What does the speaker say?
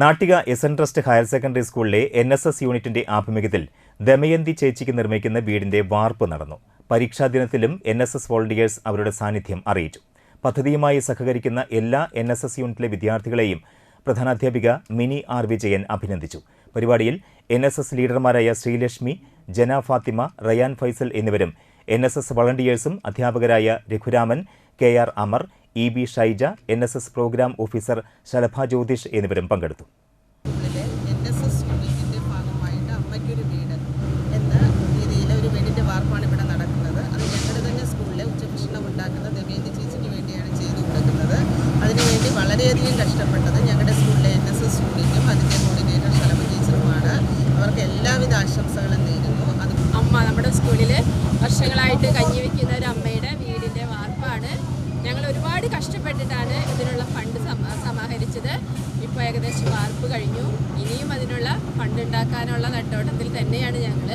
Nattika S N trust higher secondary സ്കൂളിലെ N S S യൂണിറ്റിന്റെ ആഭിമുഖ്യത്തിൽ ദമയന്തി ചേച്ചിക്ക് നിർമ്മിക്കുന്ന വീടിന്റെ വാർപ്പ് നടന്നു. പരീക്ഷാ ദിനത്തിലും എൻ എസ് എസ് വോളണ്ടിയേഴ്സ് അവരുടെ സാന്നിധ്യം അറിയിച്ചു. പദ്ധതിയുമായി സഹകരിക്കുന്ന എല്ലാ എൻ എസ് എസ് യൂണിറ്റിലെ വിദ്യാർത്ഥികളെയും പ്രധാനാധ്യാപിക മിനി ആർ വിജയൻ അഭിനന്ദിച്ചു. പരിപാടിയിൽ എൻ എസ് എസ് ലീഡർമാരായ ശ്രീലക്ഷ്മി ജന ഫാത്തിമ റയാൻ ഫൈസൽ എന്നിവരും എൻ എസ് എസ് വളണ്ടിയേഴ്സും അധ്യാപകരായ Raghuraman K R Amar E B Shyja N S S programme officer Shalabha Jyothish എന്നിവരും പങ്കെടുത്തു. വളരെയധികം കഷ്ടപ്പെട്ടത് ഞങ്ങളുടെ സ്കൂളിലെ കോർഡിനേറ്റർ ശലഭ ടീച്ചറുമാണ്. ആശംസകളും നേരുന്നു. അത് അമ്മ നമ്മുടെ സ്കൂളിൽ വർഷങ്ങളായിട്ട് കഞ്ഞി ഒരുപാട് കഷ്ടപ്പെട്ടിട്ടാണ് ഇതിനുള്ള ഫണ്ട് സമ സമാഹരിച്ചത്. ഇപ്പോൾ ഏകദേശം വാർപ്പ് കഴിഞ്ഞു. ഇനിയും അതിനുള്ള ഫണ്ട് ഉണ്ടാക്കാനുള്ള നെട്ടോട്ടത്തിൽ തന്നെയാണ് ഞങ്ങൾ